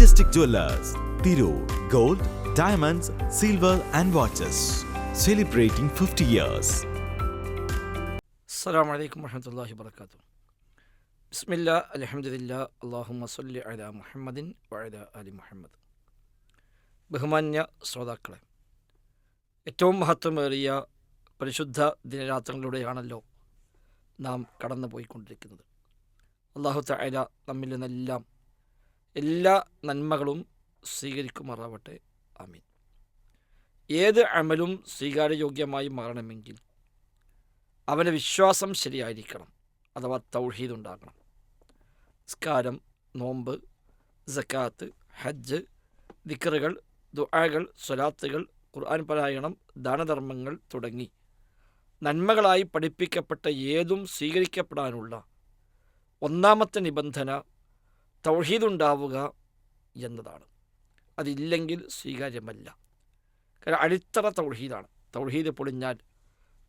Majestic jewellers Tirur gold diamonds silver and watches celebrating fifty years അസ്സാം വലൈക്കും വർഹമത്തല്ലാഹി വർക്കാത്തു ബിസ്മില്ല അലഹമ്മദില്ല അള്ളാഹു മസല്ലി അല മുഹമ്മദിൻ വഅല അലി മുഹമ്മദ് ബഹുമാന്യ ശ്രോതാക്കളെ ഏറ്റവും മഹത്വമേറിയ പരിശുദ്ധ ദിനരാത്രങ്ങളിലൂടെയാണല്ലോ നാം കടന്നു പോയിക്കൊണ്ടിരിക്കുന്നത് അള്ളാഹു തായ നമ്മിൽ നിന്നെല്ലാം എല്ലാ നന്മകളും സ്വീകരിക്കുമാറാവട്ടെ. ആമീൻ. ഏത് അമലും സ്വീകാര്യയോഗ്യമായി മാറണമെങ്കിൽ അവന്റെ വിശ്വാസം ശരിയായിരിക്കണം അഥവാ തൗഹീദ് ഉണ്ടാകണം. സ്കാരം നോമ്പ് സക്കാത്ത് ഹജ്ജ് ദിക്കറുകൾ ദുആകൾ സ്വലാത്തുകൾ ഖുർആൻ പാരായണം ദാനധർമ്മങ്ങൾ തുടങ്ങി നന്മകളായി പഠിപ്പിക്കപ്പെട്ട ഏതും സ്വീകരിക്കപ്പെടാനുള്ള ഒന്നാമത്തെ നിബന്ധന തൗഹീദ് ഉണ്ടാവുക എന്നതാണ്. അതില്ലെങ്കിൽ സ്വീകാര്യമല്ല. കാരണം അടിത്തറ തൗഹീദാണ്. തൗഹീദ് പൊളിഞ്ഞാൽ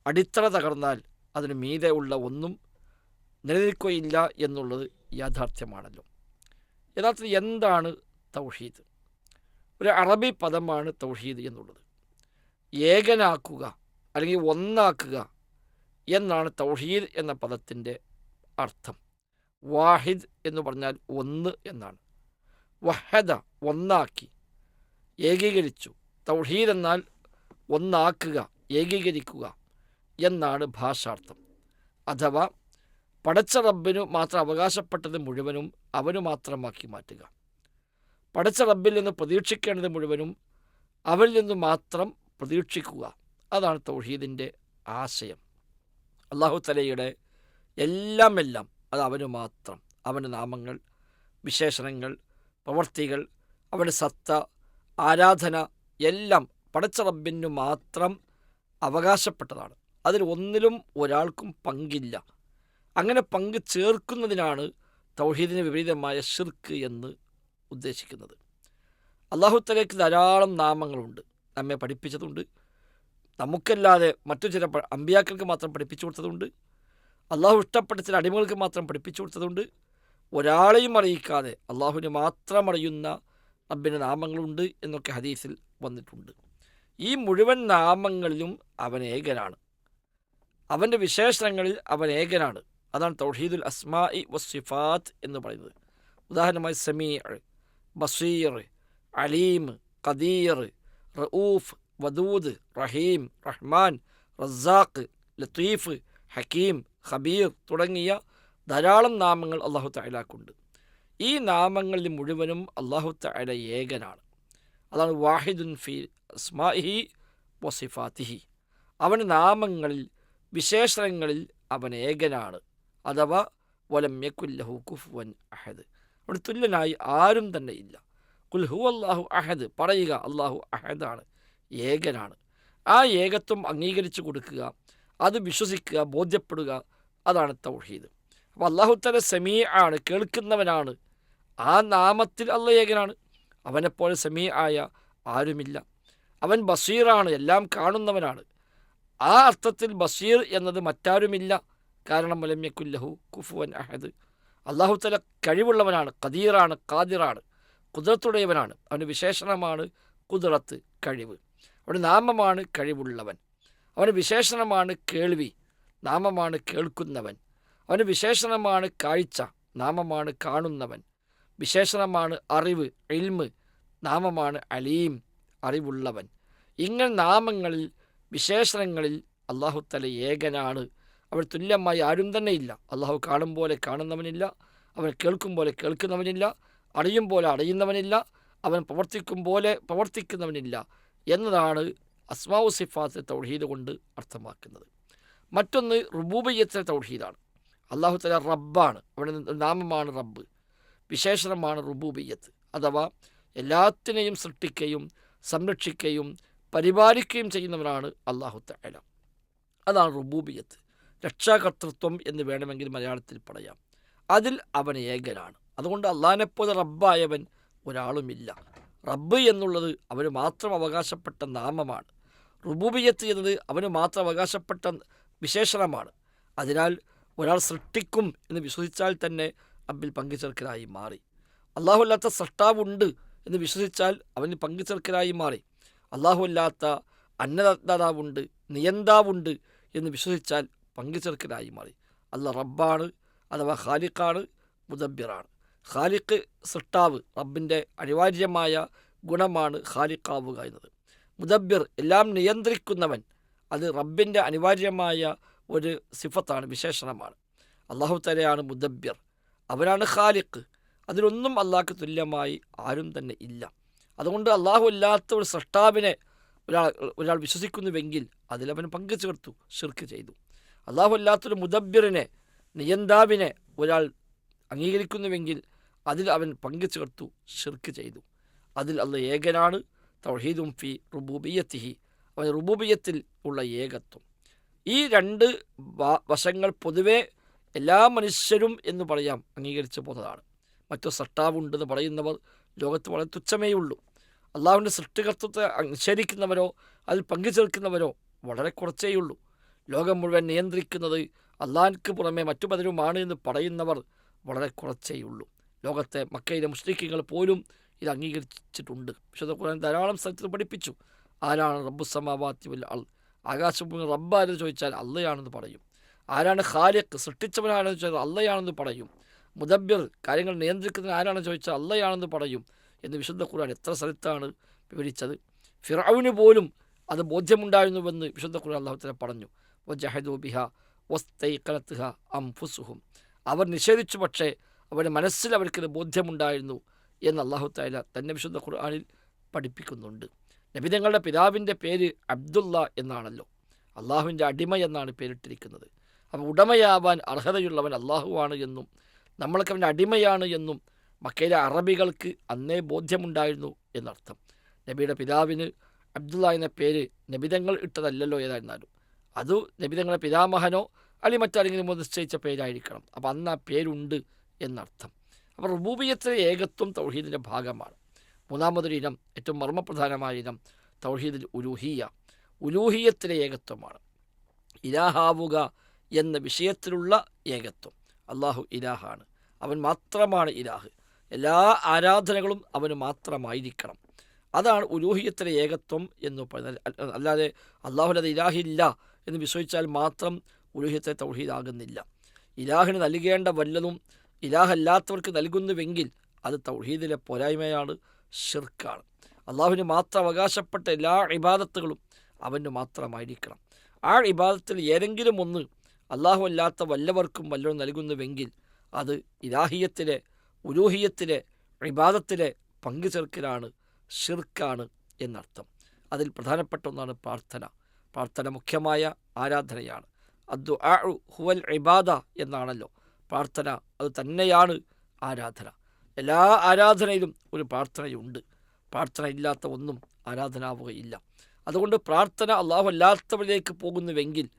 അടിത്തറ തകർന്നാൽ അതിന് മീതെ ഉള്ള ഒന്നും നിലനിൽക്കുകയില്ല എന്നുള്ളത് യാഥാർത്ഥ്യമാണല്ലോ. യഥാർത്ഥത്തിൽ എന്താണ് തൗഹീദ്? ഒരു അറബി പദമാണ് തൗഹീദ് എന്നുള്ളത്. ഏകനാക്കുക അല്ലെങ്കിൽ ഒന്നാക്കുക എന്നാണ് തൗഹീദ് എന്ന പദത്തിന്റെ അർത്ഥം. വാഹിദ് എന്ന് പറഞ്ഞാൽ ഒന്ന് എന്നാണ്. വഹദ ഒന്നാക്കി ഏകീകരിച്ചു. തൗഹീദ് എന്നാൽ ഒന്നാക്കുക ഏകീകരിക്കുക എന്നാണ് ഭാഷാർത്ഥം. അഥവാ പടച്ച റബ്ബിനു മാത്രം അവകാശപ്പെട്ടത് മുഴുവനും അവനു മാത്രമാക്കി മാറ്റുക. പടച്ച റബ്ബിൽ നിന്ന് പ്രതീക്ഷിക്കേണ്ടത് മുഴുവനും അവരിൽ നിന്ന് മാത്രം പ്രതീക്ഷിക്കുക. അതാണ് തൗഹീദിന്റെ ആശയം. അള്ളാഹു തലയുടെ എല്ലാം എല്ലാം അത് അവന് മാത്രം. അവന്റെ നാമങ്ങൾ വിശേഷണങ്ങൾ പ്രവർത്തികൾ അവന്റെ സത്ത ആരാധന എല്ലാം പടച്ച റബ്ബിനു മാത്രം അവകാശപ്പെട്ടതാണ്. അതിൽ ഒന്നിലും ഒരാൾക്കും പങ്കില്ല. അങ്ങനെ പങ്ക് ചേർക്കുന്നതിനാണ് തൗഹീദിന് വിപരീതമായ ഷിർക്ക് എന്ന് ഉദ്ദേശിക്കുന്നത്. അള്ളാഹുത്തലേക്ക് ധാരാളം നാമങ്ങളുണ്ട്. നമ്മെ പഠിപ്പിച്ചതുണ്ട്. നമുക്കല്ലാതെ മറ്റു ചില അമ്പിയാക്കൾക്ക് മാത്രം പഠിപ്പിച്ചു കൊടുത്തതുണ്ട്. അള്ളാഹു ഇഷ്ടപ്പെട്ട ചില അടിമകൾക്ക് മാത്രം പഠിപ്പിച്ചു കൊടുത്തതുകൊണ്ട് ഒരാളെയും അറിയിക്കാതെ അള്ളാഹുവിന് മാത്രം അറിയുന്ന റബ്ബിന്റെ നാമങ്ങളുണ്ട് എന്നൊക്കെ ഹദീസിൽ വന്നിട്ടുണ്ട്. ഈ മുഴുവൻ നാമങ്ങളിലും അവൻ ഏകനാണ്. അവന്റെ വിശേഷണങ്ങളിൽ അവൻ ഏകനാണ്. അതാണ് തൗഹീദുൽ അസ്മാഇ വസിഫാത്ത് എന്ന് പറയുന്നത്. ഉദാഹരണമായി സമീർ ബസീർ അലീം ഖദീർ റഊഫ് വദൂദ് റഹീം റഹ്മാൻ റസാഖ് ലത്തീഫ് ഹക്കീം ഖബീർ തുടങ്ങിയ ധാരാളം നാമങ്ങൾ അള്ളാഹു തലാക്കുണ്ട് ഈ നാമങ്ങളിൽ മുഴുവനും അള്ളാഹു തല ഏകനാണ്. അതാണ് വാഹിദുൻ ഫി സ്മാഹി വസിഫാത്തിഹി അവന്റെ നാമങ്ങളിൽ വിശേഷണങ്ങളിൽ അവൻ ഏകനാണ്. അഥവാ വലം കുഫ്വൻ കുഫുവൻ അഹദ്. അവിടെ തുല്യനായി ആരും തന്നെ ഇല്ല. കുൽഹു അള്ളാഹു അഹദ് പറയുക അള്ളാഹു അഹദാണ് ഏകനാണ്. ആ ഏകത്വം അംഗീകരിച്ചു കൊടുക്കുക അത് വിശ്വസിക്കുക ബോധ്യപ്പെടുക അതാണ് തൗഹീദ്. അപ്പോൾ അള്ളാഹു തല സമീ ആണ് കേൾക്കുന്നവനാണ്. ആ നാമത്തിൽ അള്ളയേകനാണ്. അവനെപ്പോലെ സെമീ ആയ ആരുമില്ല. അവൻ ബസീറാണ് എല്ലാം കാണുന്നവനാണ്. ആ അർത്ഥത്തിൽ ബഷീർ എന്നത് മറ്റാരുമില്ല. കാരണം മുലമ്യക്കുല്ലഹു കുഫുവൻ അഹദ്. അള്ളാഹു തല കഴിവുള്ളവനാണ് കദീറാണ് കാദിറാണ് കുതിരത്തുടയവനാണ് അവന് വിശേഷണമാണ് കുതിറത്ത് കഴിവ്. അവന്റെ നാമമാണ് കഴിവുള്ളവൻ. അവന് വിശേഷണമാണ് കേൾവി. നാമമാണ് കേൾക്കുന്നവൻ. അവന്റെ വിശേഷണമാണ് കാഴ്ച നാമമാണ് കാണുന്നവൻ. വിശേഷണമാണ് അറിവ് എൽമ് നാമമാണ് അലീം അറിവുള്ളവൻ. ഇങ്ങനെ നാമങ്ങളിൽ വിശേഷണങ്ങളിൽ അള്ളാഹുത്തല ഏകനാണ്. അവൻ തുല്യമായി ആരും തന്നെ ഇല്ല. അള്ളാഹു കാണും പോലെ കാണുന്നവനില്ല അവൻ കേൾക്കും പോലെ കേൾക്കുന്നവനില്ല അറിയും പോലെ അറിയുന്നവനില്ല അവൻ പ്രവർത്തിക്കും പോലെ പ്രവർത്തിക്കുന്നവനില്ല എന്നതാണ് അസ്മാവു സിഫാത്ത് തൗഹീദ് കൊണ്ട് അർത്ഥമാക്കുന്നത്. മറ്റൊന്ന് റുബൂബയ്യത്തിലെ തൗഹീദാണ്. അള്ളാഹു തല റബ്ബാണ്. അവിടെ നാമമാണ് റബ്ബ്. വിശേഷണമാണ് റുബൂബയ്യത്ത്. അഥവാ എല്ലാത്തിനെയും സൃഷ്ടിക്കുകയും സംരക്ഷിക്കുകയും പരിപാലിക്കുകയും ചെയ്യുന്നവനാണ് അള്ളാഹു തല അതാണ് റുബൂബിയത്ത് രക്ഷാകർത്തൃത്വം എന്ന് വേണമെങ്കിൽ മലയാളത്തിൽ പറയാം. അതിൽ അവൻ ഏകനാണ്. അതുകൊണ്ട് അള്ളാഹിനെപ്പോലെ റബ്ബായവൻ ഒരാളുമില്ല. റബ്ബ് എന്നുള്ളത് അവന് മാത്രം അവകാശപ്പെട്ട നാമമാണ്. റുബൂബിയത്ത് എന്നത് അവന് മാത്രം അവകാശപ്പെട്ട വിശേഷണമാണ്. അതിനാൽ ഒരാൾ സൃഷ്ടിക്കും എന്ന് വിശ്വസിച്ചാൽ തന്നെ റബ്ബിൽ പങ്കുചേർക്കലായി മാറി. അള്ളാഹു അല്ലാത്ത സൃഷ്ടാവുണ്ട് എന്ന് വിശ്വസിച്ചാൽ അവന് പങ്കുചേർക്കലായി മാറി. അള്ളാഹു അല്ലാത്ത അന്നദാതാവുണ്ട് നിയന്താവുണ്ട് എന്ന് വിശ്വസിച്ചാൽ പങ്കുചേർക്കലായി മാറി. അല്ല റബ്ബാണ് അഥവാ ഖാലിഖാണ് മുദബ്ബിറാണ്. ഖാലിഖ് സൃഷ്ടാവ് റബ്ബിന്റെ അനിവാര്യമായ ഗുണമാണ് ഖാലിഖാവുക എന്നത്. മുദബ്ബിർ എല്ലാം നിയന്ത്രിക്കുന്നവൻ അത് റബ്ബിന്റെ അനിവാര്യമായ ഒരു സിഫത്താണ് വിശേഷണമാണ്. അള്ളാഹു തലയാണ് മുദബ്യർ അവനാണ് ഖാലിഖ്. അതിലൊന്നും അള്ളാഹ്ക്ക് തുല്യമായി ആരും തന്നെ ഇല്ല. അതുകൊണ്ട് അള്ളാഹു അല്ലാത്ത ഒരു സൃഷ്ടാവിനെ ഒരാൾ ഒരാൾ വിശ്വസിക്കുന്നുവെങ്കിൽ അതിലവൻ പങ്കു ചേർത്തു ഷിർക്ക് ചെയ്തു. അള്ളാഹു അല്ലാത്തൊരു മുദബ്യറിനെ നിയന്താവിനെ ഒരാൾ അംഗീകരിക്കുന്നുവെങ്കിൽ അതിൽ അവൻ പങ്കു ചേർത്തു ഷിർക്ക് ചെയ്തു. അതിൽ അള്ള ഏകനാണ്. തൗഹീദും ഫി റുബൂബിയത്തിഹി റുബൂബിയത്തിൽ ഉള്ള ഏകത്വം. ഈ രണ്ട് വശങ്ങൾ പൊതുവെ എല്ലാ മനുഷ്യരും എന്ന് പറയാം അംഗീകരിച്ചു പോകുന്നതാണ് മറ്റു സട്ടാവുണ്ടെന്ന് പറയുന്നവർ ലോകത്ത് വളരെ തുച്ഛമേ ഉള്ളൂ അള്ളാഹുവിന്റെ സൃഷ്ടികർത്തത്തെ നിഷേധിക്കുന്നവരോ അതിൽ പങ്കുചേർക്കുന്നവരോ വളരെ കുറച്ചേയുള്ളൂ. ലോകം മുഴുവൻ നിയന്ത്രിക്കുന്നത് അള്ളാഹിക്ക് പുറമെ മറ്റു പലരുമാണ് എന്ന് പറയുന്നവർ വളരെ കുറച്ചേയുള്ളൂ. ലോകത്തെ മക്കയിലെ മുസ്ലിക്കുകൾ പോലും ഇത് അംഗീകരിച്ചിട്ടുണ്ട്. വിശുദ്ധ ഖുർആൻ ധാരാളം സ്ഥലത്ത് പഠിപ്പിച്ചു. ആരാണ് റബ്ബു സമാവാത്തി വൽ അൾ ആകാശഭൂമി റബ്ബാരെന്ന് ചോദിച്ചാൽ അള്ളയാണെന്ന് പറയും. ആരാണ് ഖാലിഖ് സൃഷ്ടിച്ചവനാണെന്ന് ചോദിച്ചാൽ അള്ളയാണെന്ന് പറയും. മുദബ്ബിർ കാര്യങ്ങൾ നിയന്ത്രിക്കുന്ന ആരാണെന്ന് ചോദിച്ചാൽ അള്ളയാണെന്ന് പറയും എന്ന് വിശുദ്ധ ഖുർആൻ എത്ര സ്ഥലത്താണ് വിവരിച്ചത്? ഫിറാവിന് പോലും അത് ബോധ്യമുണ്ടായിരുന്നുവെന്ന് വിശുദ്ധ ഖുർആൻ അള്ളാഹുത്തല പറഞ്ഞു. വജഹദു ബിഹ വസ്തൈക്കലത്തുഹ അംഫുസുഹും. അവർ നിഷേധിച്ചു പക്ഷേ അവരുടെ മനസ്സിൽ അവർക്കത് ബോധ്യമുണ്ടായിരുന്നു എന്ന് അള്ളാഹു താല തന്നെ വിശുദ്ധ ഖുർആാനിൽ പഠിപ്പിക്കുന്നുണ്ട്. നബിതങ്ങളുടെ പിതാവിന്റെ പേര് അബ്ദുള്ള എന്നാണല്ലോ. അള്ളാഹുവിന്റെ അടിമ എന്നാണ് പേരിട്ടിരിക്കുന്നത്. അപ്പോൾ ഉടമയാവാൻ അർഹതയുള്ളവൻ അള്ളാഹുവാണ് എന്നും നമ്മൾക്ക് അവന്റെ അടിമയാണ് എന്നും മക്കയിലെ അറബികൾക്ക് അന്നേ ബോധ്യമുണ്ടായിരുന്നു എന്നർത്ഥം. നബിയുടെ പിതാവിന് അബ്ദുള്ള എന്ന പേര് നബിതങ്ങൾ ഇട്ടതല്ലല്ലോ ഏതായിരുന്നാലും. അത് നബിതങ്ങളുടെ പിതാമഹനോ അല്ലെങ്കിൽ മറ്റാരെങ്കിലും നിശ്ചയിച്ച പേരായിരിക്കണം. അപ്പോൾ അന്ന് ആ പേരുണ്ട് എന്നർത്ഥം. അപ്പോൾ റുബൂബിയത്തിലെ ഏകത്വം തൗഹീദിന്റെ ഭാഗമാണ്. മൂന്നാമതൊരു ഇനം ഏറ്റവും മർമ്മപ്രധാനമായ ഇനം തൗഹീദിൽ ഉലൂഹിയ. ഉലൂഹിയത്തിലെ ഏകത്വമാണ്. ഇലാഹാവുക എന്ന വിഷയത്തിലുള്ള ഏകത്വം. അള്ളാഹു ഇലാഹാണ്. അവൻ മാത്രമാണ് ഇലാഹ്. എല്ലാ ആരാധനകളും അവന് മാത്രമായിരിക്കണം. അതാണ് ഉലൂഹിയത്തിലെ ഏകത്വം എന്ന് പറയുന്നത് അല്ല- അല്ലാതെ അള്ളാഹുലത് ഇലാഹില്ല എന്ന് വിശ്വസിച്ചാൽ മാത്രം ഉലൂഹിയത്തെ തൗഹീദാകുന്നില്ല. ഇലാഹിന് നൽകേണ്ട വല്ലതും ഇലാഹല്ലാത്തവർക്ക് നൽകുന്നുവെങ്കിൽ അത് തൗഹീദിലെ പോരായ്മയാണ്. ഷിർക്കാണ് അള്ളാഹുവിന് മാത്രം അവകാശപ്പെട്ട എല്ലാ ഇബാദത്തുകളും അവന് മാത്രമായിരിക്കണം. ആ ഇബാദത്തിൽ ഏതെങ്കിലും ഒന്ന് അള്ളാഹു അല്ലാത്ത വല്ലവർക്കും വല്ലതും നൽകുന്നുവെങ്കിൽ അത് ഇലാഹിയത്തിലെ ഉലൂഹിയത്തിലെ ഇബാദത്തിലെ പങ്കു ചേർക്കലാണ് ഷിർക്കാണ് എന്നർത്ഥം. അതിൽ പ്രധാനപ്പെട്ട ഒന്നാണ് പ്രാർത്ഥന. പ്രാർത്ഥന മുഖ്യമായ ആരാധനയാണ്. അദ്ദു ഹുവൽ ഇബാദ എന്നാണല്ലോ. പ്രാർത്ഥന അത് തന്നെയാണ് ആരാധന. എല്ലാ ആരാധനയിലും ഒരു പ്രാർത്ഥനയുണ്ട്. പ്രാർത്ഥന ഇല്ലാത്ത ഒന്നും ആരാധനാവുകയില്ല. അതുകൊണ്ട് പ്രാർത്ഥന അള്ളാഹു അല്ലാത്തവരിലേക്ക് പോകുന്നുവെങ്കിൽ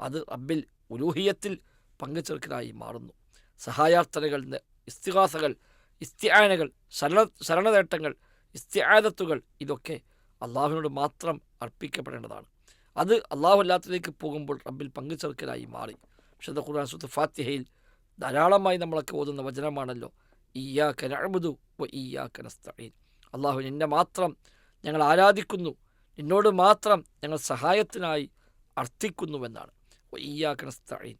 അത് റബ്ബിൽ ഉലൂഹിയത്തിൽ പങ്കുചേർക്കലായി മാറുന്നു. സഹായാർത്ഥനകൾ ഇസ്തിഹാസകൾ ഇസ്തിയാനകൾ ശരണ ശരണനേട്ടങ്ങൾ ഇസ്തിയാദത്തുകൾ ഇതൊക്കെ അള്ളാഹുവിനോട് മാത്രം അർപ്പിക്കപ്പെടേണ്ടതാണ്. അത് അള്ളാഹു അല്ലാത്തതിലേക്ക് പോകുമ്പോൾ റബ്ബിൽ പങ്കുചേർക്കലായി മാറി. വിശുദ്ധ ഖുർആൻ സുത്ത് ഫാത്തിഹയിൽ ധാരാളമായി നമ്മളൊക്കെ ഓതുന്ന വചനമാണല്ലോ. വ നസ്തഈൻ. അള്ളാഹു നിന്നെ മാത്രം ഞങ്ങൾ ആരാധിക്കുന്നു. നിന്നോട് മാത്രം ഞങ്ങൾ സഹായത്തിനായി അർത്ഥിക്കുന്നുവെന്നാണ്. വ നസ്തഈൻ.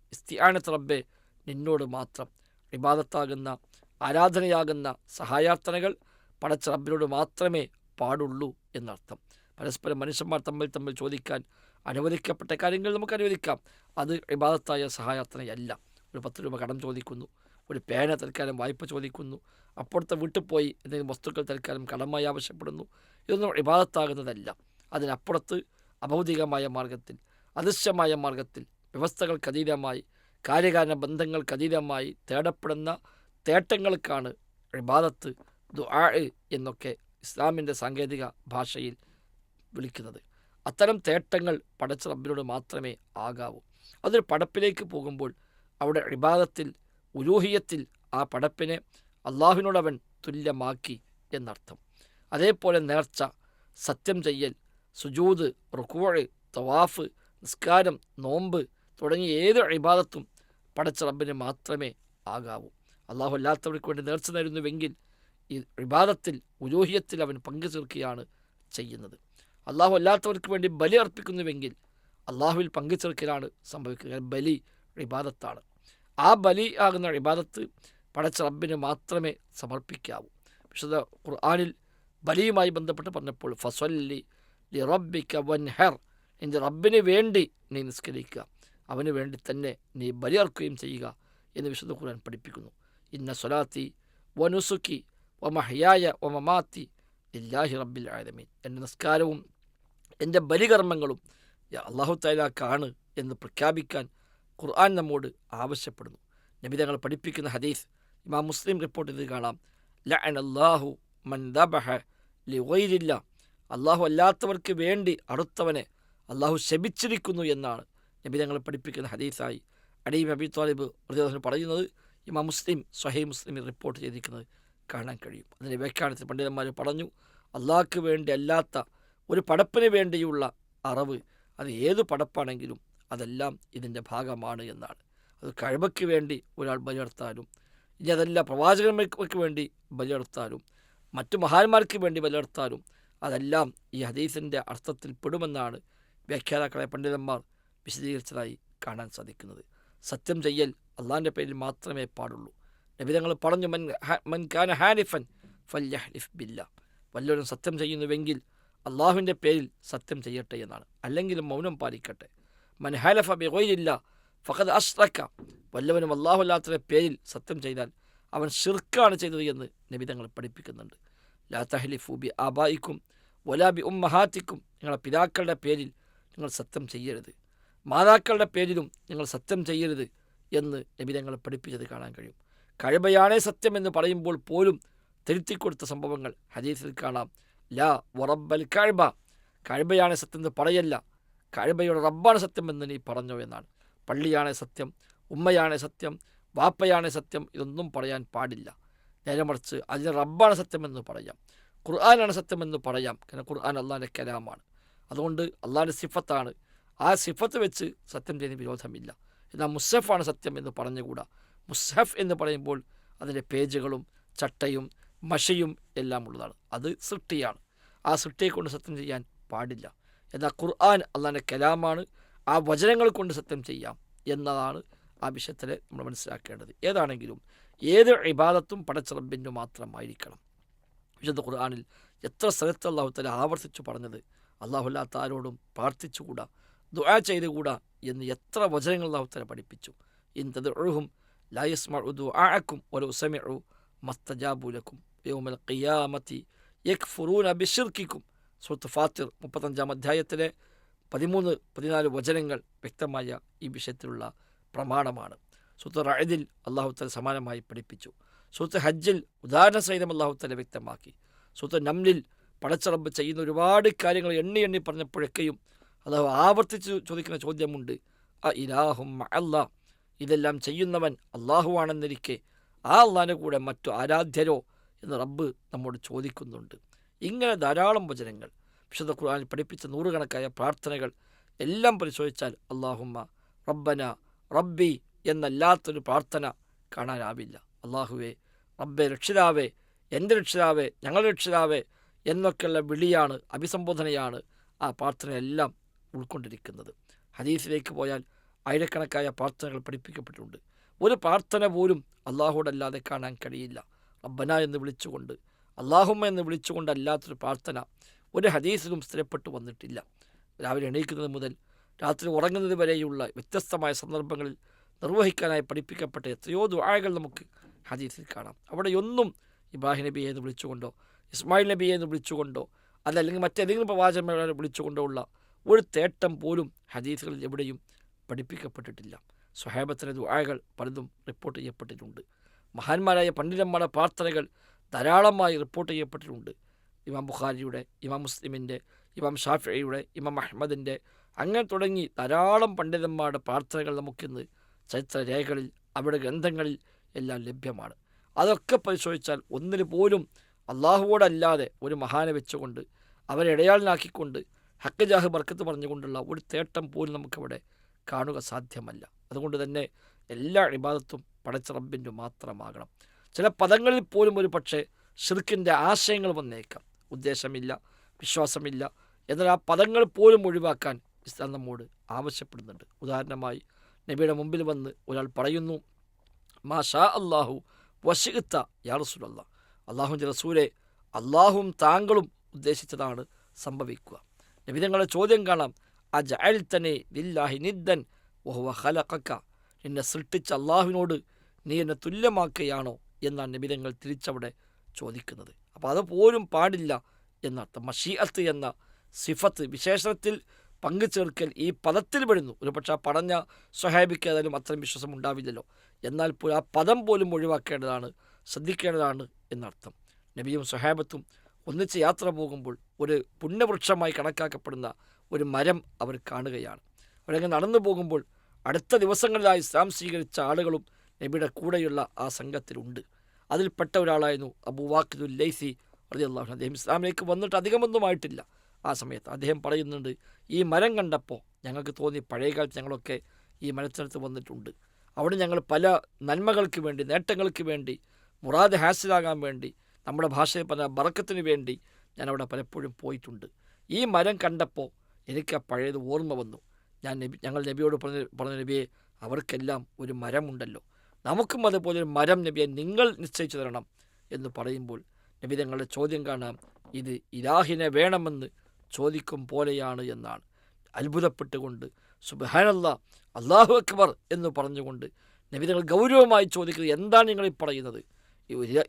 റബ്ബെ നിന്നോട് മാത്രം വിവാദത്താകുന്ന ആരാധനയാകുന്ന സഹായാർത്ഥനകൾ പടച്ച റബ്ബിനോട് മാത്രമേ പാടുള്ളൂ എന്നർത്ഥം. പരസ്പരം മനുഷ്യന്മാർ തമ്മിൽ തമ്മിൽ ചോദിക്കാൻ അനുവദിക്കപ്പെട്ട കാര്യങ്ങൾ നമുക്ക് അനുവദിക്കാം അത് ഇബാദത്തായ സഹായാർത്ഥനയല്ല. ഒരു പത്ത് രൂപ കടം ചോദിക്കുന്നു. ഒരു പേന തൽക്കാലം വായ്പ ചോദിക്കുന്നു. അപ്പുറത്തെ വീട്ടിൽ പോയി എന്തെങ്കിലും വസ്തുക്കൾ തൽക്കാലം കടമായി ആവശ്യപ്പെടുന്നു. ഇതൊന്നും ഇബാദത്താകുന്നതല്ല. അതിനപ്പുറത്ത് അഭൗതികമായ മാർഗത്തിൽ അദൃശ്യമായ മാർഗത്തിൽ വ്യവസ്ഥകൾക്കതീതമായി കാര്യകാരണ ബന്ധങ്ങൾക്കതീതമായി തേടപ്പെടുന്ന തേട്ടങ്ങൾക്കാണ് ഇബാദത്ത് ദുആ എന്നൊക്കെ ഇസ്ലാമിന്റെ സാങ്കേതിക ഭാഷയിൽ വിളിക്കുന്നത്. അത്തരം തേട്ടങ്ങൾ പടച്ച റബ്ബിനോട് മാത്രമേ ആകാവൂ. അതൊരു പടപ്പിലേക്ക് പോകുമ്പോൾ അവിടെ ഇബാദത്തിൽ ഉലൂഹിയത്തിൽ ആ പടപ്പിനെ അള്ളാഹുവിനോടവൻ തുല്യമാക്കി എന്നർത്ഥം. അതേപോലെ നേർച്ച സത്യം ചെയ്യൽ സുജൂത് റുക്കൂഴ് തവാഫ് നിസ്കാരം നോമ്പ് തുടങ്ങിയ ഏത് ഇബാദത്തും പടച്ച റബ്ബിന് മാത്രമേ ആകാവൂ. അള്ളാഹു അല്ലാത്തവർക്ക് വേണ്ടി നേർച്ച നേരുന്നുവെങ്കിൽ ഈ വിവാദത്തിൽ ഉലോഹിയത്തിൽ അവൻ പങ്കു ചേർക്കുകയാണ് ചെയ്യുന്നത്. അള്ളാഹു അല്ലാത്തവർക്ക് വേണ്ടി ബലി അർപ്പിക്കുന്നുവെങ്കിൽ അള്ളാഹുവിൽ പങ്കു ചേർക്കലാണ് സംഭവിക്കുക. ബലി ഇബാദത്താണ്. ആ ബലി ആകുന്ന ഇബാദത്ത് പടച്ച റബ്ബിന് മാത്രമേ സമർപ്പിക്കാവൂ. വിശുദ്ധ ഖുർആാനിൽ ബലിയുമായി ബന്ധപ്പെട്ട് പറഞ്ഞപ്പോൾ ഫസ്വല്ലി ലി റബ്ബിക്ക വൻഹർ. നിന്റെ റബ്ബിന് വേണ്ടി നീ നിസ്കരിക്കുക. അവന് വേണ്ടി തന്നെ നീ ബലിയർക്കുകയും ചെയ്യുക എന്ന് വിശുദ്ധ ഖുർആൻ പഠിപ്പിക്കുന്നു. ഇന്ന സ്വലാത്തി വനുസുക്കി വമഹയായ ഒമമാത്തി ഇല്ലാഹി റബ്ബിൽ ആലമീൻ. എന്റെ നിസ്കാരവും എന്റെ ബലികർമ്മങ്ങളും അള്ളാഹു താലാക്കാണ് എന്ന് പ്രഖ്യാപിക്കാൻ ഖുർആൻ നമ്മോട് ആവശ്യപ്പെടുന്നു. നബി തങ്ങൾ പഠിപ്പിക്കുന്ന ഹദീസ് ഇമാം മുസ്ലിം റിപ്പോർട്ട് ചെയ്ത് കാണാം. ലഅൻ അല്ലാഹു മൻ ദബഹ ലിഗൈരില്ല. അള്ളാഹു അല്ലാത്തവർക്ക് വേണ്ടി അടുത്തവനെ അള്ളാഹു ശപിച്ചിരിക്കുന്നു എന്നാണ് നബി തങ്ങൾ പഠിപ്പിക്കുന്ന ഹദീസായി. അടീം അബി താലിബ് പ്രതിദാസൻ പറയുന്നത് ഇമാം മുസ്ലിം സ്വഹൈ മുസ്ലിമിൽ റിപ്പോർട്ട് ചെയ്തിരിക്കുന്നത് കാണാൻ കഴിയും. അതിന്റെ വ്യാഖ്യാനത്തിൽ പണ്ഡിതന്മാർ പറഞ്ഞു അള്ളാഹ്ക്ക് വേണ്ടി അല്ലാത്ത ഒരു പടപ്പിന് വേണ്ടിയുള്ള അറിവ് അത് ഏത് പടപ്പാണെങ്കിലും അതെല്ലാം ഇതിന്റെ ഭാഗമാണ് എന്നാണ്. അത് കഴിവയ്ക്ക് വേണ്ടി ഒരാൾ ബലിയെടുത്താലും ഇനി അതല്ല പ്രവാചകന്മാർക്ക് വേണ്ടി ബലിയെടുത്താലും മറ്റു മഹാന്മാർക്ക് വേണ്ടി ബലിയെടുത്താലും അതെല്ലാം ഈ ഹദീസിന്റെ അർത്ഥത്തിൽ പെടുമെന്നാണ് വ്യാഖ്യാതാക്കളെ പണ്ഡിതന്മാർ വിശദീകരിച്ചതായി കാണാൻ സാധിക്കുന്നത്. സത്യം ചെയ്യൽ അള്ളാഹിന്റെ പേരിൽ മാത്രമേ പാടുള്ളൂ. നബിതങ്ങൾ പറഞ്ഞു മൻ മൻ കാന ഹാനിഫൻ ഫല്യഹ്ലിഫ് ബില്ല. വല്ലവരും സത്യം ചെയ്യുന്നുവെങ്കിൽ അള്ളാഹുവിന്റെ പേരിൽ സത്യം ചെയ്യട്ടെ എന്നാണ്. അല്ലെങ്കിൽ മൗനം പാലിക്കട്ടെ. മൻ ഹാലഫ ബിഗൈരില്ല ഫഖദ് അഷ്റക്ക വല്ലവനും അള്ളാഹുല്ലാത്തയുടെ പേരിൽ സത്യം ചെയ്താൽ അവൻ ഷിർക്കാണ് ചെയ്തത് എന്ന് നബിതങ്ങൾ പഠിപ്പിക്കുന്നുണ്ട്. ലാ തഹ്ലിഫു ബി ആബായിക്കും വലാ ബി ഉമ്മഹാത്തിക്കും നിങ്ങളുടെ പിതാക്കളുടെ പേരിൽ നിങ്ങൾ സത്യം ചെയ്യരുത്. മാതാക്കളുടെ പേരിലും നിങ്ങൾ സത്യം ചെയ്യരുത് എന്ന് നബിതങ്ങൾ പഠിപ്പിച്ചത് കാണാൻ കഴിയും. കഴബയാണേ സത്യമെന്ന് പറയുമ്പോൾ പോലും തിരുത്തിക്കൊടുത്ത സംഭവങ്ങൾ ഹദീസിൽ കാണാം. ലാ വറബ്ബൽ കഴബ കഴബയാണ് സത്യം എന്ന് പറയല്ല. കഴബയുടെ റബ്ബാണ് സത്യം എന്ന് നീ പറഞ്ഞു എന്നാണ്. പള്ളിയാണ് സത്യം ഉമ്മയാണ് സത്യം വാപ്പയാണ് സത്യം ഇതൊന്നും പറയാൻ പാടില്ല. നേരെ മറിച്ച് അതിന് റബ്ബാണ് സത്യമെന്ന് പറയാം. ഖുർആനാണ് സത്യമെന്ന് പറയാം. കാരണം ഖുർആൻ അള്ളാഹിന്റെ കലാമാണ്. അതുകൊണ്ട് അള്ളാഹിന്റെ സിഫത്താണ്. ആ സിഫത്ത് വെച്ച് സത്യം ചെയ്യുന്ന വിരോധമില്ല. എന്നാൽ മുസ്ഹഫാണ് സത്യം എന്ന് പറഞ്ഞുകൂടാ. മുസ്ഹഫ് എന്ന് പറയുമ്പോൾ അതിന്റെ പേജുകളും ചട്ടയും മഷയും എല്ലാം ഉള്ളതാണ് അത് സൃഷ്ടിയാണ്. ആ സൃഷ്ടിയെ കൊണ്ട് സത്യം ചെയ്യാൻ പാടില്ല. എന്നാൽ ഖുർആൻ അള്ളാന്റെ കലാമാണ് ആ വചനങ്ങൾ കൊണ്ട് സത്യം ചെയ്യാം എന്നതാണ് ആ വിഷയത്തിൽ നമ്മൾ മനസ്സിലാക്കേണ്ടത്. ഏതാണെങ്കിലും ഏത് ഇബാദത്തും പടച്ചിറമ്പിന്റെ മാത്രമായിരിക്കണം. വിശുദ്ധ ഖുർആാനിൽ എത്ര സ്ഥലത്ത് അള്ളാഹു തല ആവർത്തിച്ചു പറഞ്ഞത്? അള്ളാഹുല്ലാത്ത ആരോടും പ്രാർത്ഥിച്ചുകൂടാ? ദുആ ചെയ്തുകൂടാ? എന്ന് എത്ര വചനങ്ങൾ അള്ളാഹു തല പഠിപ്പിച്ചു. ഇന്തത് ഒഴുഹും ഉദു ആക്കും ഒരു ഉസമിഴു മസ്തജാബുലക്കും യൗമൽ ഖിയാമത്തി യക് ഫുറൂന ബിഷിർക്കിക്കും സുഹൃത്ത് ഫാത്തിർ മുപ്പത്തഞ്ചാം അധ്യായത്തിലെ പതിമൂന്ന് പതിനാല് വചനങ്ങൾ വ്യക്തമായ ഈ വിഷയത്തിലുള്ള പ്രമാണമാണ്. സുഹൃത്ത് റഹദിൽ അള്ളാഹുത്തല തല സമാനമായി പഠിപ്പിച്ചു. സുഹൃത്ത് ഹജ്ജിൽ ഉദാഹരണ സഹിതം അള്ളാഹുത്തല തല വ്യക്തമാക്കി. സുഹൃത്ത് നംലിൽ പടച്ചറമ്പ് ചെയ്യുന്ന ഒരുപാട് കാര്യങ്ങൾ എണ്ണി എണ്ണി പറഞ്ഞപ്പോഴൊക്കെയും അള്ളാഹു ആവർത്തിച്ച് ചോദിക്കുന്ന ചോദ്യമുണ്ട്. ആ ഇലാഹും അല്ലാ ഇതെല്ലാം ചെയ്യുന്നവൻ അള്ളാഹുവാണെന്നിരിക്കെ ആ അള്ളാഹിനെ കൂടെ മറ്റു ആരാധ്യരോ എന്ന് റബ്ബ് നമ്മോട് ചോദിക്കുന്നുണ്ട്. ഇങ്ങനെ ധാരാളം വചനങ്ങൾ വിശുദ്ധ ഖുർആാനിൽ പഠിപ്പിച്ച നൂറുകണക്കായ പ്രാർത്ഥനകൾ എല്ലാം പരിശോധിച്ചാൽ അള്ളാഹുമ്മ റബ്ബന റബ്ബി എന്നല്ലാത്തൊരു പ്രാർത്ഥന കാണാനാവില്ല. അള്ളാഹുവേ റബ്ബെ രക്ഷിതാവേ എന്റെ രക്ഷിതാവേ ഞങ്ങളുടെ രക്ഷിതാവേ എന്നൊക്കെയുള്ള വിളിയാണ് അഭിസംബോധനയാണ് ആ പ്രാർത്ഥനയെല്ലാം ഉൾക്കൊണ്ടിരിക്കുന്നത്. ഹദീസിലേക്ക് പോയാൽ ആയിരക്കണക്കായ പ്രാർത്ഥനകൾ പഠിപ്പിക്കപ്പെട്ടിട്ടുണ്ട്. ഒരു പ്രാർത്ഥന പോലും അള്ളാഹുവോടല്ലാതെ കാണാൻ കഴിയില്ല. റബ്ബന എന്ന് വിളിച്ചുകൊണ്ട് അള്ളാഹുമ്മ എന്ന് വിളിച്ചുകൊണ്ടല്ലാത്തൊരു പ്രാർത്ഥന ഒരു ഹദീസിലും സ്ഥിരപ്പെട്ടു വന്നിട്ടില്ല. രാവിലെ എണീക്കുന്നത് മുതൽ രാത്രി ഉറങ്ങുന്നത് വരെയുള്ള വ്യത്യസ്തമായ സന്ദർഭങ്ങളിൽ നിർവഹിക്കാനായി പഠിപ്പിക്കപ്പെട്ട എത്രയോ ദുആകൾ നമുക്ക് ഹദീസിൽ കാണാം. അവിടെയൊന്നും ഇബ്രാഹിം നബിയെ എന്ന് വിളിച്ചുകൊണ്ടോ ഇസ്മായിൽ നബിയെ എന്ന് വിളിച്ചുകൊണ്ടോ അതല്ലെങ്കിൽ മറ്റേതെങ്കിലും പ്രവാചകന്മാരെ വിളിച്ചുകൊണ്ടോ ഉള്ള ഒരു തേട്ടം പോലും ഹദീസുകളിൽ എവിടെയും പഠിപ്പിക്കപ്പെട്ടിട്ടില്ല. സുഹേബത്തിന്റെ ദുആകൾ പലതും റിപ്പോർട്ട് ചെയ്യപ്പെട്ടിട്ടുണ്ട്. മഹാന്മാരായ പണ്ഡിതന്മാരുടെ പ്രാർത്ഥനകൾ ധാരാളമായി റിപ്പോർട്ട് ചെയ്യപ്പെട്ടിട്ടുണ്ട്. ഇമാം ബുഖാരിയുടെ ഇമാം മുസ്ലിമിന്റെ ഇമാം ഷാഫിയുടെ ഇമാം അഹമ്മദിന്റെ അങ്ങനെ തുടങ്ങി ധാരാളം പണ്ഡിതന്മാരുടെ പ്രാർത്ഥനകൾ നമുക്കിന്ന് ചരിത്രരേഖകളിൽ അവരുടെ ഗ്രന്ഥങ്ങളിൽ എല്ലാം ലഭ്യമാണ്. അതൊക്കെ പരിശോധിച്ചാൽ ഒന്നിനു പോലും അള്ളാഹുവോടല്ലാതെ ഒരു മഹാനെ വെച്ചുകൊണ്ട് അവരെ ഇടയാളിനാക്കിക്കൊണ്ട് ഹക്ക് ജാഹ് ബർക്കത്ത് പറഞ്ഞുകൊണ്ടുള്ള ഒരു തേട്ടം പോലും നമുക്കവിടെ കാണുക സാധ്യമല്ല. അതുകൊണ്ട് തന്നെ എല്ലാ ഇബാദത്തും പടച്ച റബ്ബിന്റെ മാത്രമാകണം. ചില പദങ്ങളിൽ പോലും ഒരു പക്ഷേ ഷിർക്കിന്റെ ആശയങ്ങൾ വന്നേക്കാം. ഉദ്ദേശമില്ല വിശ്വാസമില്ല. എന്നാൽ ആ പദങ്ങൾ പോലും ഒഴിവാക്കാൻ ഇസ്ലാം നമ്മോട് ആവശ്യപ്പെടുന്നുണ്ട്. ഉദാഹരണമായി നബിയുടെ മുമ്പിൽ വന്ന് ഒരാൾ പറയുന്നു മാ ഷാ അള്ളാഹു വശിഖത്ത യാ റസൂലല്ല. അള്ളാഹുവിന്റെ റസൂലെ അള്ളാഹും താങ്കളും ഉദ്ദേശിച്ചതാണ് സംഭവിക്കുക. നബി നിങ്ങളുടെ ചോദ്യം കാണാം അജ് അൽ തന്നെ ലില്ലാഹി നിദ്ദൻ ഓഹ് ഖലഖക. എന്നെ സൃഷ്ടിച്ച അള്ളാഹുവിനോട് നീ എന്നെ തുല്യമാക്കുകയാണോ? എന്നാണ് നബിതങ്ങൾ തിരിച്ചവിടെ ചോദിക്കുന്നത്. അപ്പോൾ അത് പോലും പാടില്ല എന്നർത്ഥം മഷീഅത്ത് എന്ന സിഫത്ത് വിശേഷണത്തിൽ പങ്കുചേർക്കൽ ഈ പദത്തിൽ പെടുന്നു. ഒരു പക്ഷേ ആ പടഞ്ഞ സ്വഹാബിക്ക് ഏതായാലും അത്രയും വിശ്വാസം ഉണ്ടാവില്ലല്ലോ. എന്നാൽ പോലും ആ പദം പോലും ഒഴിവാക്കേണ്ടതാണ് ശ്രദ്ധിക്കേണ്ടതാണ് എന്നർത്ഥം. നബിയും സ്വഹാബത്തും ഒന്നിച്ച് യാത്ര പോകുമ്പോൾ ഒരു പുണ്യവൃക്ഷമായി കണക്കാക്കപ്പെടുന്ന ഒരു മരം അവർ കാണുകയാണ്. അവരങ്ങനെ നടന്നു പോകുമ്പോൾ അടുത്ത ദിവസങ്ങളിലായി ഇസ്ലാം സ്വീകരിച്ച ആളുകളും നബിയുടെ കൂടെയുള്ള ആ സംഘത്തിലുണ്ട്. അതിൽപ്പെട്ട ഒരാളായിരുന്നു അബു വാഖിദുൽ ലൈസി അള്ളാഹു അദ്ദേഹം ഇസ്ലാമിലേക്ക് വന്നിട്ട് അധികമൊന്നുമായിട്ടില്ല. ആ സമയത്ത് അദ്ദേഹം പറയുന്നുണ്ട് ഈ മരം കണ്ടപ്പോൾ ഞങ്ങൾക്ക് തോന്നി പഴയകാലത്ത് ഞങ്ങളൊക്കെ ഈ മരത്തിനടുത്ത് വന്നിട്ടുണ്ട്. അവിടെ ഞങ്ങൾ പല നന്മകൾക്ക് വേണ്ടി നേട്ടങ്ങൾക്ക് വേണ്ടി മുറാദ് ഹാസിലാകാൻ വേണ്ടി നമ്മുടെ ഭാഷയിൽ പല ബറക്കത്തിന് വേണ്ടി ഞാൻ അവിടെ പലപ്പോഴും പോയിട്ടുണ്ട്. ഈ മരം കണ്ടപ്പോൾ എനിക്ക് ആ പഴയത് ഓർമ്മ വന്നു. ഞാൻ നബി ഞങ്ങൾ നബിയോട് പറഞ്ഞ പറഞ്ഞ നബിയെ അവർക്കെല്ലാം ഒരു മരമുണ്ടല്ലോ. നമുക്കും അതുപോലെ ഒരു മരം നബിയെ നിങ്ങൾ നിശ്ചയിച്ചു തരണം എന്ന് പറയുമ്പോൾ നബി തങ്ങളുടെ ചോദ്യം കാണാം ഇത് ഇലാഹിനെ വേണമെന്ന് ചോദിക്കും പോലെയാണ് എന്നാണ്. അത്ഭുതപ്പെട്ടുകൊണ്ട് സുബഹാനല്ല അള്ളാഹു അക്ബർ എന്ന് പറഞ്ഞുകൊണ്ട് നബി തങ്ങൾ ഗൗരവമായി ചോദിക്കുന്നത് എന്താണ് നിങ്ങൾ ഈ പറയുന്നത്?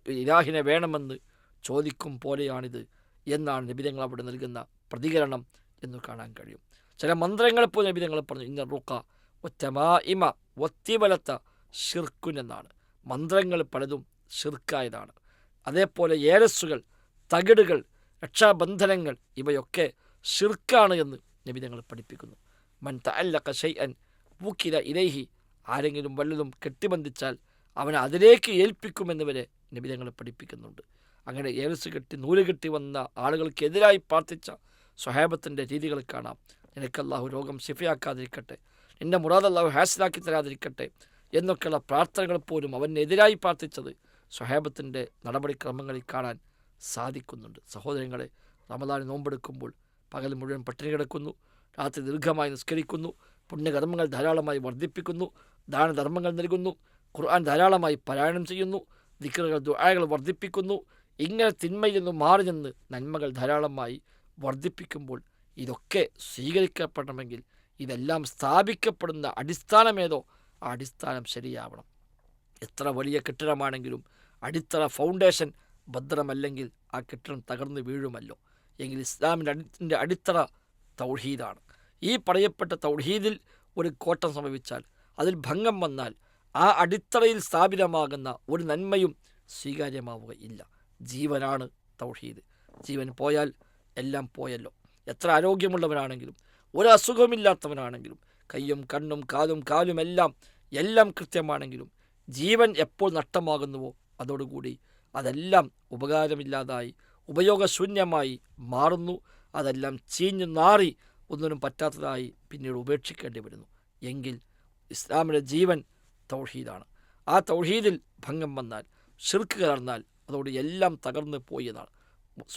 ഇലാഹിനെ വേണമെന്ന് ചോദിക്കും പോലെയാണിത് എന്നാണ് നബിതങ്ങൾ അവിടെ നൽകുന്ന പ്രതികരണം എന്ന് കാണാൻ കഴിയും. ചില മന്ത്രങ്ങളെപ്പോൾ പോലും നബിതങ്ങൾ പറഞ്ഞു ഇന്ന റുക്ക ഒറ്റമാ ഇമ ഒത്തിവലത്ത ഷിർക്കുൻ എന്നാണ് മന്ത്രങ്ങൾ പലതും ഷിർക്കായതാണ് അതേപോലെ ഏലസുകൾ തകിടുകൾ രക്ഷാബന്ധനങ്ങൾ ഇവയൊക്കെ ഷിർക്കാണ് എന്ന് നബി ഞങ്ങൾ പഠിപ്പിക്കുന്നു. മൻ തഅല്ലഖ ഷൈഅൻ പൂക്കില ഇലൈഹി ആരെങ്കിലും വല്ലതും കെട്ടിബന്ധിച്ചാൽ അവനെ അതിലേക്ക് ഏൽപ്പിക്കുമെന്ന് വരെ നിബിധങ്ങൾ പഠിപ്പിക്കുന്നുണ്ട്. അങ്ങനെ ഏലസ് കെട്ടി നൂൽ കെട്ടി വന്ന ആളുകൾക്കെതിരായി പ്രാർത്ഥിച്ച സ്വഹാബത്തിന്റെ രീതികൾ കാണാം. നിനക്ക് രോഗം ശിഫയാക്കാതിരിക്കട്ടെ. നിന്റെ മുറാദ് അള്ളാഹു ഹാസിലാക്കി തരാതിരിക്കട്ടെ. എന്നൊക്കെയുള്ള പ്രാർത്ഥനകൾ പോലും അവനെതിരായി പ്രാർത്ഥിച്ചത് സ്വഹേബത്തിന്റെ നടപടിക്രമങ്ങളിൽ കാണാൻ സാധിക്കുന്നുണ്ട്. സഹോദരങ്ങളെ റമദാൻ നോമ്പെടുക്കുമ്പോൾ പകൽ മുഴുവൻ പട്ടിണി കിടക്കുന്നു രാത്രി ദീർഘമായി നിസ്കരിക്കുന്നു പുണ്യകർമ്മങ്ങൾ ധാരാളമായി വർദ്ധിപ്പിക്കുന്നു ദാനധർമ്മങ്ങൾ നൽകുന്നു ഖുർആൻ ധാരാളമായി പാരായണം ചെയ്യുന്നു ദിക്കറുകൾ ദുആകൾ വർദ്ധിപ്പിക്കുന്നു ഇങ്ങനെ തിന്മയിൽ നിന്ന് മാറി നിന്ന് നന്മകൾ ധാരാളമായി വർദ്ധിപ്പിക്കുമ്പോൾ ഇതൊക്കെ സ്വീകരിക്കപ്പെടണമെങ്കിൽ ഇതെല്ലാം സ്ഥാപിക്കപ്പെടുന്ന അടിസ്ഥാനമേതോ അടിസ്ഥാനം ശരിയാവണം. എത്ര വലിയ കെട്ടിടമാണെങ്കിലും അടിത്തറ ഫൗണ്ടേഷൻ ഭദ്രമല്ലെങ്കിൽ ആ കെട്ടിടം തകർന്നു വീഴുമല്ലോ. എങ്കിൽ ഇസ്ലാമിന്റെ അടിത്തിന്റെ അടിത്തറ തൗഹീദാണ്. ഈ പറയപ്പെട്ട തൗഹീദിൽ ഒരു കോട്ടം സംഭവിച്ചാൽ അതിൽ ഭംഗം വന്നാൽ ആ അടിത്തറയിൽ സ്ഥാപിതമാകുന്ന ഒരു നന്മയും സ്വീകാര്യമാവുകയില്ല. ജീവനാണ് തൗഹീദ്. ജീവൻ പോയാൽ എല്ലാം പോയല്ലോ. എത്ര ആരോഗ്യമുള്ളവനാണെങ്കിലും ഒരു അസുഖമില്ലാത്തവനാണെങ്കിലും കയ്യും കണ്ണും കാലും കാലും എല്ലാം എല്ലാം കൃത്യമാണെങ്കിലും ജീവൻ എപ്പോൾ നഷ്ടമാകുന്നുവോ അതോടുകൂടി അതെല്ലാം ഉപകാരമില്ലാതായി ഉപയോഗശൂന്യമായി മാറുന്നു. അതെല്ലാം ചീഞ്ഞു നാറി ഒന്നിനും പറ്റാത്തതായി പിന്നീട് ഉപേക്ഷിക്കേണ്ടി വരുന്നു. എങ്കിൽ ഇസ്ലാമിന്റെ ജീവൻ തൗഹീദാണ്. ആ തൗഹീദിൽ ഭംഗം വന്നാൽ ഷിർക്ക് കലർന്നാൽ അതോട് എല്ലാം തകർന്നു പോയി എന്നാണ്.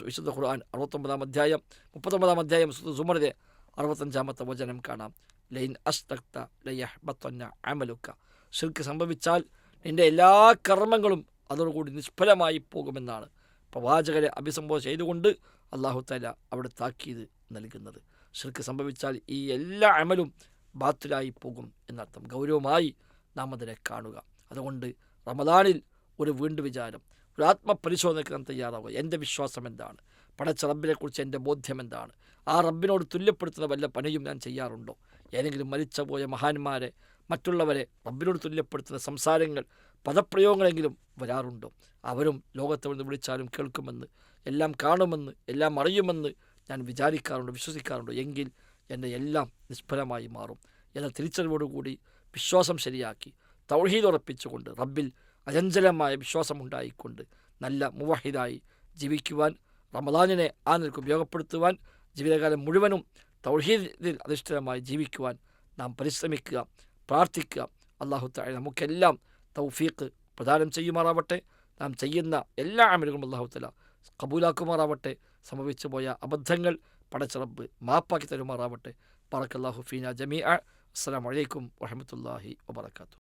വിശുദ്ധ ഖുർആൻ അറുപത്തൊമ്പതാം അധ്യായം മുപ്പത്തൊമ്പതാം അധ്യായം സുമറിലെ അറുപത്തഞ്ചാമത്തെ വചനം കാണാം. ലൈൻ അസ്തക്ത ലയഹ്ബത്തന്ന അമലുക്ക. ഷിർക്ക് സംഭവിച്ചാൽ നിന്റെ എല്ലാ കർമ്മങ്ങളും അതോടുകൂടി നിഷ്ഫലമായി പോകുമെന്നാണ് പ്രവാചകരെ അഭിസംബോധന ചെയ്തുകൊണ്ട് അള്ളാഹു തല അവിടെ താക്കീത് നൽകുന്നത്. ശിർക്ക് സംഭവിച്ചാൽ ഈ എല്ലാ അമലും ബാത്തിലായി പോകും എന്നർത്ഥം. ഗൗരവമായി നാം അതിനെ കാണുക. അതുകൊണ്ട് റമദാനിൽ ഒരു വീണ്ടു വിചാരം ഒരു ആത്മപരിശോധനയ്ക്ക് നാം തയ്യാറാവുക. എന്റെ വിശ്വാസം എന്താണ്? പടച്ച റബ്ബിനെക്കുറിച്ച് എന്റെ ബോധ്യം എന്താണ്? ആ റബ്ബിനോട് തുല്യപ്പെടുത്തുന്ന വല്ല പണിയും ഞാൻ ചെയ്യാറുണ്ടോ? ഏതെങ്കിലും മരിച്ചുപോയ മഹാന്മാരെ മറ്റുള്ളവരെ റബ്ബിനോട് തുല്യപ്പെടുത്തുന്ന സംസാരങ്ങൾ പദപ്രയോഗങ്ങളെങ്കിലും വരാറുണ്ടോ? അവരും ലോകത്തെ വന്ന് വിളിച്ചാലും കേൾക്കുമെന്ന് എല്ലാം കാണുമെന്ന് എല്ലാം അറിയുമെന്ന് ഞാൻ വിചാരിക്കാറുണ്ട് വിശ്വസിക്കാറുണ്ട്. എങ്കിൽ എന്റെ എല്ലാം നിഷ്ഫലമായി മാറും എന്ന തിരിച്ചറിവോടുകൂടി വിശ്വാസം ശരിയാക്കി തൗഹീദ് ഉറപ്പിച്ചുകൊണ്ട് റബ്ബിൽ അചഞ്ചലമായ വിശ്വാസമുണ്ടായിക്കൊണ്ട് നല്ല മുവാഹിദായി ജീവിക്കുവാൻ റമദാനിനെ ആ നിലയ്ക്ക് ഉപയോഗപ്പെടുത്തുവാൻ ജീവിതകാലം മുഴുവനും തൗഹീദിൽ അധിഷ്ഠിതമായി ജീവിക്കുവാൻ നാം പരിശ്രമിക്കുക പ്രാർത്ഥിക്കുക. അള്ളാഹു താഴെ നമുക്കെല്ലാം തൗഫീഖ് പ്രദാനം ചെയ്യുമാറാവട്ടെ. നാം ചെയ്യുന്ന എല്ലാ അമലുകളും അള്ളാഹു തല കബൂലാക്കുമാറാവട്ടെ. സംഭവിച്ചു പോയ അബദ്ധങ്ങൾ പടച്ചിറപ്പ് മാപ്പാക്കി തരുമാറാവട്ടെ. പറക്കല്ലാഹു ഫീന ജമീ അസ്സാം വലൈക്കും വറഹമത്തല്ലാഹി വബർക്കാത്തു